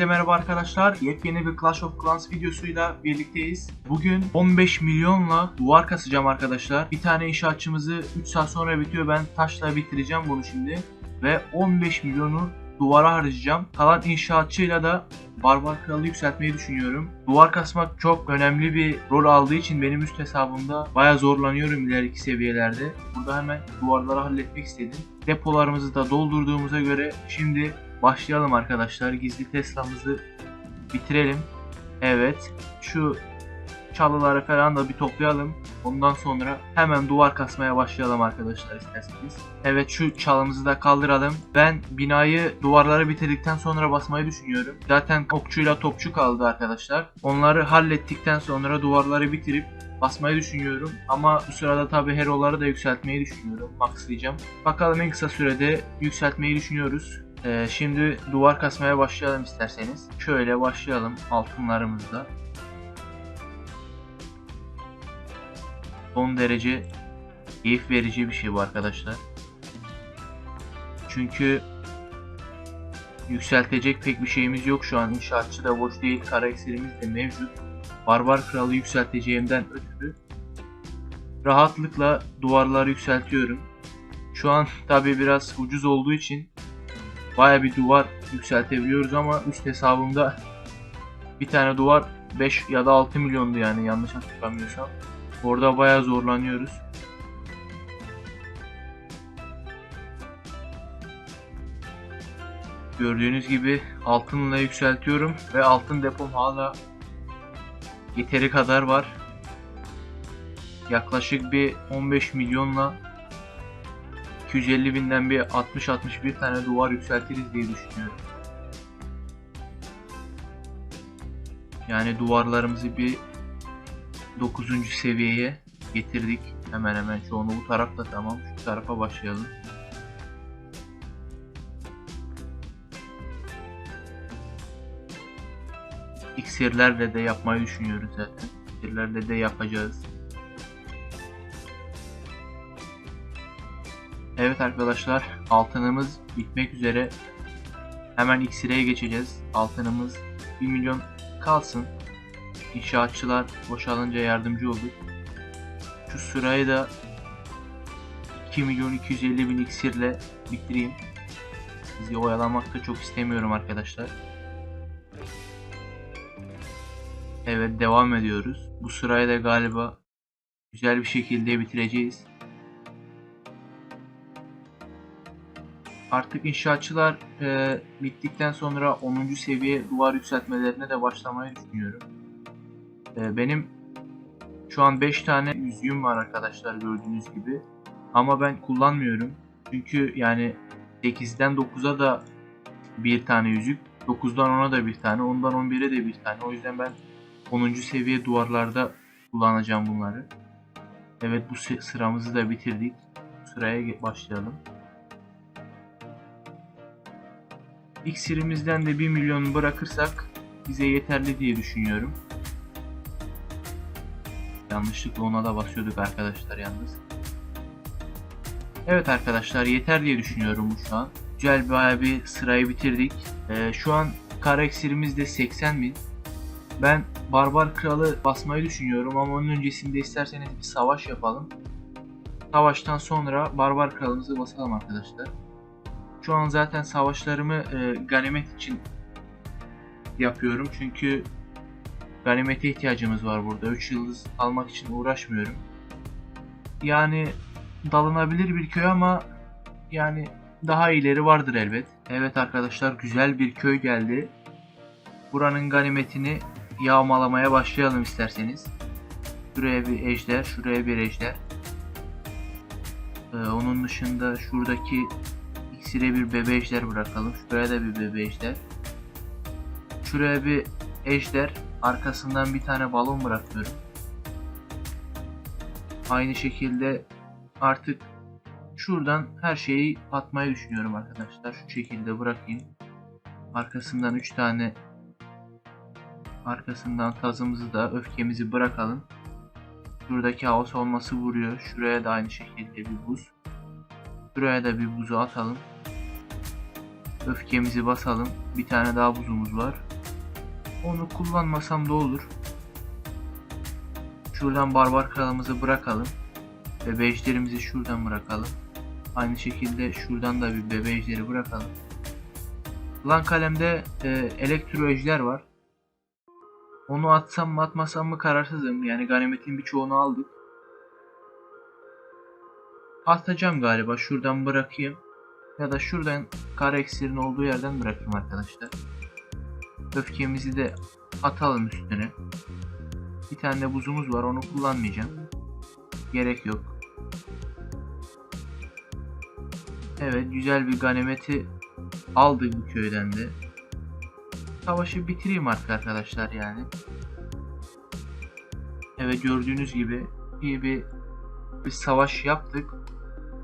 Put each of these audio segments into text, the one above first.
Hepinize merhaba arkadaşlar. Yepyeni bir Clash of Clans videosuyla birlikteyiz. Bugün 15 milyonla duvar kasacağım arkadaşlar. Bir tane inşaatçımızı 3 saat sonra bitiyor. Ben taşla bitireceğim bunu şimdi. Ve 15 milyonu duvara harcayacağım. Kalan inşaatçıyla da Barbar Kralı yükseltmeyi düşünüyorum. Duvar kasmak çok önemli bir rol aldığı için benim üst hesabımda baya zorlanıyorum ileriki seviyelerde. Burada hemen duvarları halletmek istedim. Depolarımızı da doldurduğumuza göre şimdi başlayalım arkadaşlar. Gizli Tesla'mızı bitirelim. Evet. Şu çalıları falan da bir toplayalım. Ondan sonra hemen duvar kasmaya başlayalım arkadaşlar isterseniz. Evet şu çalımızı da kaldıralım. Ben binayı duvarları bitirdikten sonra basmayı düşünüyorum. Zaten okçuyla topçu kaldı arkadaşlar. Onları hallettikten sonra duvarları bitirip basmayı düşünüyorum. Ama bu sırada tabi hero'ları da yükseltmeyi düşünüyorum. Maxlayacağım. Bakalım en kısa sürede yükseltmeyi düşünüyoruz. Ee, şimdi duvar kasmaya başlayalım isterseniz. Şöyle başlayalım altınlarımızla. Son derece keyif verici bir şey bu arkadaşlar. Çünkü yükseltecek pek bir şeyimiz yok şu an. İnşaatçı da boş değil. Kara de mevcut. Barbar kralı yükselteceğimden ötürü rahatlıkla duvarları yükseltiyorum. Şu an tabi biraz ucuz olduğu için baya bir duvar yükseltebiliyoruz ama üst hesabımda bir tane duvar 5 ya da 6 milyondu yani yanlış hatırlamıyorsam. Orada baya zorlanıyoruz. Gördüğünüz gibi altınla yükseltiyorum ve altın depom hala yeteri kadar var. Yaklaşık bir 15 milyonla 250 binden bir 60-61 tane duvar yükseltiriz diye düşünüyorum. Yani duvarlarımızı bir 9. seviyeye getirdik. Hemen hemen çoğunu bu tarafta tamam. Şu tarafa başlayalım. İksirlerle de yapmayı düşünüyoruz zaten. İksirlerle de yapacağız. Evet arkadaşlar altınımız bitmek üzere. Hemen iksire geçeceğiz. Altınımız 1 milyon kalsın. İnşaatçılar boşalınca yardımcı olur. Şu sırayı da 2 milyon 250 bin iksirle bitireyim. Sizi oyalamak da çok istemiyorum arkadaşlar. Evet devam ediyoruz. Bu sırayı da galiba güzel bir şekilde bitireceğiz. Artık inşaatçılar e, bittikten sonra 10. seviye duvar yükseltmelerine de başlamayı düşünüyorum. E, benim şu an 5 tane yüzüğüm var arkadaşlar gördüğünüz gibi. Ama ben kullanmıyorum. Çünkü yani 8'den 9'a da bir tane yüzük. 9'dan 10'a da bir tane. 10'dan 11'e de bir tane. O yüzden ben 10. seviye duvarlarda kullanacağım bunları. Evet bu sı- sıramızı da bitirdik. Sıraya başlayalım. İksirimizden de 1 milyon bırakırsak bize yeterli diye düşünüyorum. Yanlışlıkla ona da basıyorduk arkadaşlar yalnız. Evet arkadaşlar yeter diye düşünüyorum şu an. Güzel bayağı bir sırayı bitirdik. Ee, şu an kara iksirimiz de 80 bin. Ben Barbar Kralı basmayı düşünüyorum ama onun öncesinde isterseniz bir savaş yapalım. Savaştan sonra Barbar Kralımızı basalım arkadaşlar. Şu an zaten savaşlarımı e, ganimet için yapıyorum çünkü ganimete ihtiyacımız var burada. 3 yıldız almak için uğraşmıyorum. Yani dalınabilir bir köy ama yani daha ileri vardır elbet. Evet arkadaşlar güzel bir köy geldi. Buranın ganimetini yağmalamaya başlayalım isterseniz. Şuraya bir ejder, şuraya bir ejder. Ee, onun dışında şuradaki iksire bir bebe ejder bırakalım. Şuraya da bir bebe ejder. Şuraya bir ejder. Arkasından bir tane balon bırakıyorum. Aynı şekilde artık şuradan her şeyi atmayı düşünüyorum arkadaşlar. Şu şekilde bırakayım. Arkasından 3 tane arkasından tazımızı da öfkemizi bırakalım. Şuradaki havas olması vuruyor. Şuraya da aynı şekilde bir buz. Şuraya da bir buzu atalım. Öfkemizi basalım. Bir tane daha buzumuz var. Onu kullanmasam da olur. Şuradan barbar kralımızı bırakalım. Bebe ejderimizi şuradan bırakalım. Aynı şekilde şuradan da bir bebe ejderi bırakalım. Lan kalemde e, elektro ejder var. Onu atsam mı atmasam mı kararsızım. Yani ganimetin birçoğunu aldık. Atacağım galiba. Şuradan bırakayım. Ya da şuradan kara eksirin olduğu yerden bırakayım arkadaşlar. Öfkemizi de atalım üstüne. Bir tane buzumuz var. Onu kullanmayacağım. Gerek yok. Evet güzel bir ganimeti aldık bu köyden de. Savaşı bitireyim artık arkadaşlar yani. Evet gördüğünüz gibi iyi bir, bir savaş yaptık.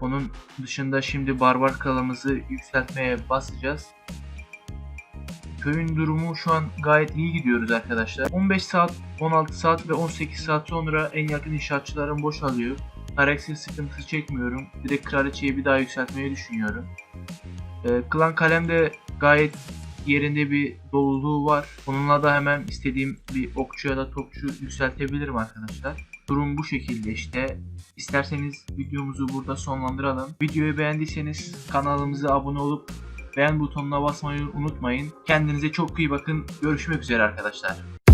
Onun dışında şimdi barbar kralımızı yükseltmeye basacağız. Köyün durumu şu an gayet iyi gidiyoruz arkadaşlar. 15 saat, 16 saat ve 18 saat sonra en yakın inşaatçılarım boşalıyor. Karakter sıkıntısı çekmiyorum. Direkt kraliçeyi bir daha yükseltmeyi düşünüyorum. Ee, klan kalemde gayet yerinde bir doluluğu var. Onunla da hemen istediğim bir okçu ya da topçu yükseltebilirim arkadaşlar. Durum bu şekilde işte. İsterseniz videomuzu burada sonlandıralım. Videoyu beğendiyseniz kanalımıza abone olup beğen butonuna basmayı unutmayın. Kendinize çok iyi bakın. Görüşmek üzere arkadaşlar.